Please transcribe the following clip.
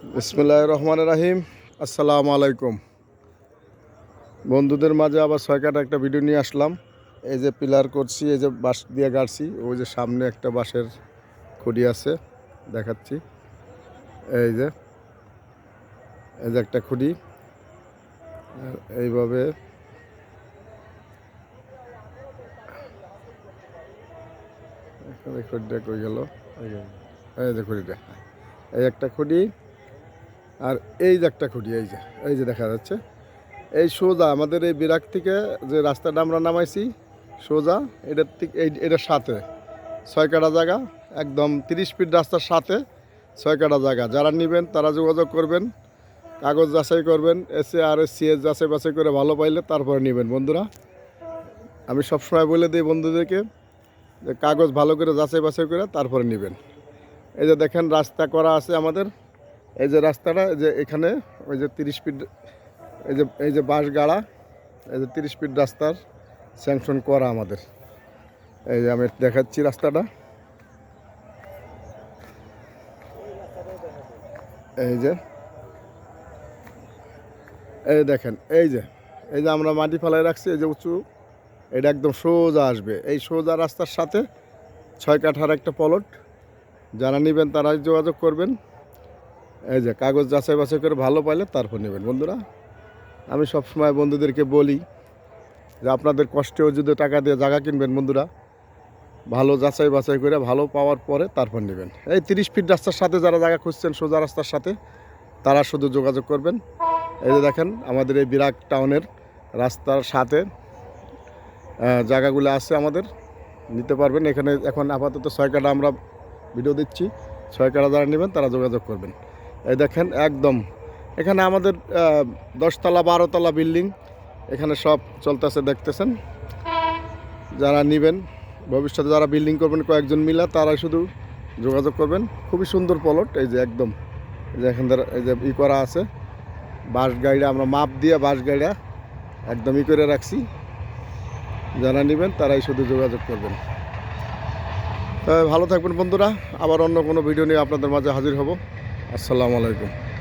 বিসমুল্লাহ রহমান রাহিম আসসালামু আলাইকুম বন্ধুদের মাঝে আবার ছয় কাটা একটা ভিডিও নিয়ে আসলাম। এই যে পিলার করছি, এই যে বাঁশ দিয়ে গাড়ছি, ওই যে সামনে একটা বাঁশের খুঁড়ি আছে, দেখাচ্ছি। এই যে এই যে একটা খুঁড়ি এইভাবে খুঁড়িটা কই গেল? এই যে খুঁড়িটা এই একটা খুঁড়ি আর এই যে একটা খুঁটি, এই যে এই যে দেখা যাচ্ছে। এই সোজা আমাদের এই বিরাট থেকে যে রাস্তাটা আমরা নামাইছি, সোজা এটার থেকে এই এটার সাথে। ছয় কাটা জায়গা, একদম তিরিশ ফিট রাস্তার সাথে ছয় কাটা জায়গা। যারা নেবেন, তারা যোগাযোগ করবেন, কাগজ যাচাই করবেন, এসে আর সিএস যাচাই বাছাই করে ভালো পাইলে তারপরে নেবেন। বন্ধুরা, আমি সবসময় বলে দিই বন্ধুদেরকে যে কাগজ ভালো করে যাচাই বাছাই করে তারপরে নেবেন। এই যে দেখেন, রাস্তা করা আছে আমাদের। এই যে রাস্তাটা যে এখানে, ওই যে তিরিশ ফিট, এই যে এই যে বাঁশ গাড়া, এই যে তিরিশ ফিট রাস্তার স্যাংশন করা আমাদের। এই যে আমি দেখাচ্ছি রাস্তাটা। এই যে, এই দেখেন, এই যে এই যে আমরা মাটি ফেলায় রাখছি, এই যে উঁচু, এটা একদম সোজা আসবে। এই সোজা রাস্তার সাথে ছয় কাঠার একটা পলট যারা নেবেন তারাই যোগাযোগ করবেন। এই যে কাগজ যাচাই বাছাই করে ভালো পাইলে তারপর নেবেন। বন্ধুরা, আমি সবসময় বন্ধুদেরকে বলি যে আপনাদের কষ্টেও যদি টাকা দিয়ে জায়গা কিনবেন বন্ধুরা, ভালো যাচাই বাছাই করে ভালো পাওয়ার পরে তারপর নেবেন। এই তিরিশ ফিট রাস্তার সাথে যারা জায়গা খুঁজছেন, সোজা রাস্তার সাথে, তারা শুধু যোগাযোগ করবেন। এই যে দেখেন, আমাদের এই বিরাট টাউনের রাস্তার সাথে জায়গাগুলো আছে আমাদের, নিতে পারবেন। এখানে এখন আপাতত ছয় কাটা আমরা ভিডিও দিচ্ছি। ছয় কাটা যারা নেবেন, তারা যোগাযোগ করবেন। এই দেখেন, একদম। এখানে আমাদের দশতলা, বারোতলা বিল্ডিং। এখানে সব চলতেছে, দেখতেছেন? যারা নেবেন, ভবিষ্যতে যারা বিল্ডিং করবেন, কয়েকজন মিলা তারা শুধু যোগাযোগ করবেন। খুবই সুন্দর পলট, এই যে একদম। এই যে এখান এই যে ই করা আছে। বাস গাড়িটা, আমরা মাপ দিয়ে বাস গাড়িটা একদম ই করে রাখছি। যারা নেবেন, তারাই শুধু যোগাযোগ করবেন। তবে ভালো থাকবেন বন্ধুরা। আবার অন্য কোনো ভিডিও নিয়ে আপনাদের মাঝে হাজির হব। আসসালামু আলাইকুম।